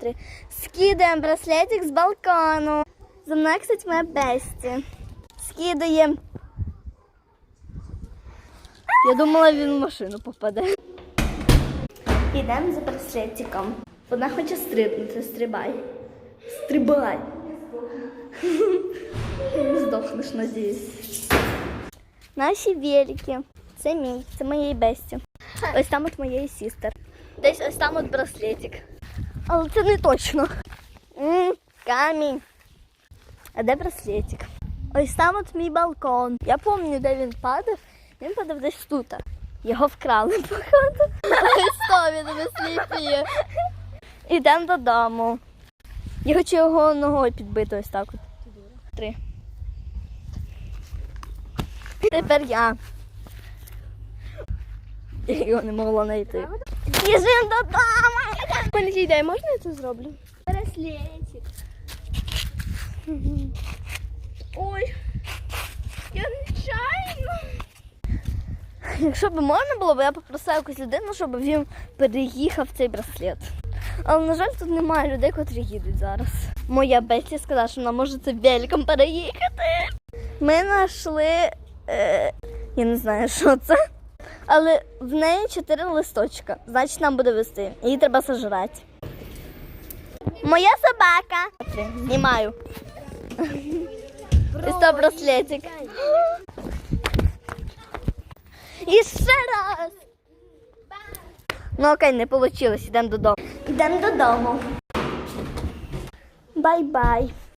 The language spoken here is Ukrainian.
три. Скидаємо браслетик з балкону. За мною, кстати, моя бесті. Скидаємо. Я думала, він в машину попаде. Ідемо за браслетиком. Вона хоче стрибнути, стрибай. Стрибай. Не здохнеш, надіюсь. Наші велики. Це мій, це моєї бесті. Ось там от моєї сістер. Десь ось там от браслетик. Але це не точно. М, камінь. А де браслетик? Ось там от мій балкон. Я пам'ятаю, де він падав. Він падав десь тут. Його вкрали, походу. Ось то він висліпує. Ідемо додому. Я хочу його ногою підбити ось так от. Три. Тепер я. Я його не могла знайти. Біжим додому! Маленький, дай, можна я це зроблю? Браслетик. Ой, я нечайно. Якщо б можна було, б я попросила якусь людину, щоб він переїхав цей браслет. Але, на жаль, тут немає людей, котрі їдуть зараз. Моя Беті сказала, що вона може це великом переїхати. Ми знайшли. Е, я не знаю, що це. Але в неї чотири листочка. Значить, нам буде вести. Її треба сожрати. Моя собака. Знімаю. Ось то браслетик. І ще раз. Ну окей, не вийшло, йдемо додому. Йдемо додому. Бай-бай.